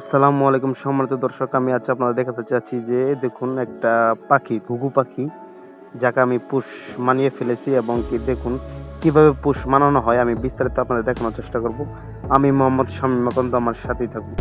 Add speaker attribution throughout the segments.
Speaker 1: আসসালামু আলাইকুম সম্মানিত দর্শক, আমি আজ আপনাদের দেখাতে চাচ্ছি যে দেখুন একটা পাখি, ঘুঘু পাখি, যাকে আমি পুষ মানিয়ে ফেলেছি এবং কি দেখুন কীভাবে পুষ মানানো হয়, আমি বিস্তারিত আপনাদের দেখানোর চেষ্টা করব। আমি মোহাম্মদ শামীম মকন্দ আমার সাথেই থাকুন।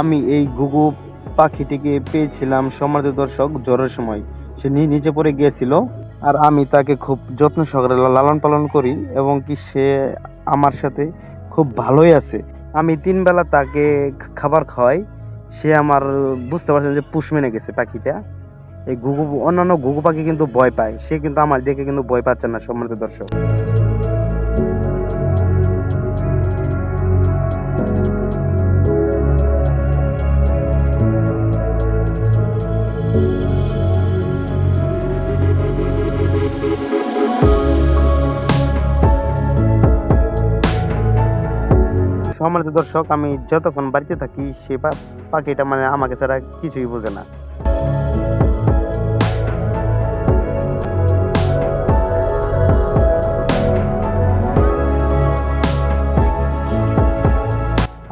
Speaker 1: আমি এই ঘুঘু পাখিটিকে পেয়েছিলাম সম্মানিত দর্শক জ্বরের সময়। সে নিচে পড়ে গিয়েছিল আর আমি তাকে খুব যত্ন সহকারে লালন পালন করি এবং কি সে আমার সাথে খুব ভালোই আছে। আমি তিন বেলা তাকে খাবার খাওয়াই। সে আমার বুঝতে পারছেন যে পুষ মেনে গেছে পাখিটা। এই ঘুঘু অন্যান্য ঘুঘু পাখি কিন্তু ভয় পায়। সে কিন্তু আমার দেখে কিন্তু ভয় পাচ্ছে না সম্মানিত দর্শক। সম্মানিত দর্শক, আমি যতক্ষণ বাড়িতে থাকি, সে পাখিটা মানে আমাকে ছাড়া কিছুই বোঝে না।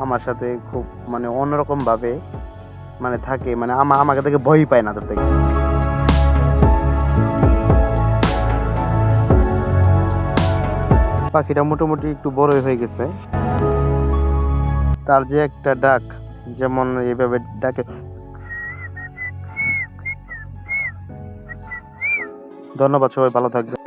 Speaker 1: আমার সাথে খুব মানে অন্যরকম ভাবে মানে থাকে মানে আমা, আমাকে থেকে ভয় পায় না তোর থেকে পাখিটা মোটামুটি একটু বড়ই হয়ে গেছে। তার যে একটা ডাক যেমন এইভাবে ডাকে। ধন্যবাদ সবাই ভালো থাকবে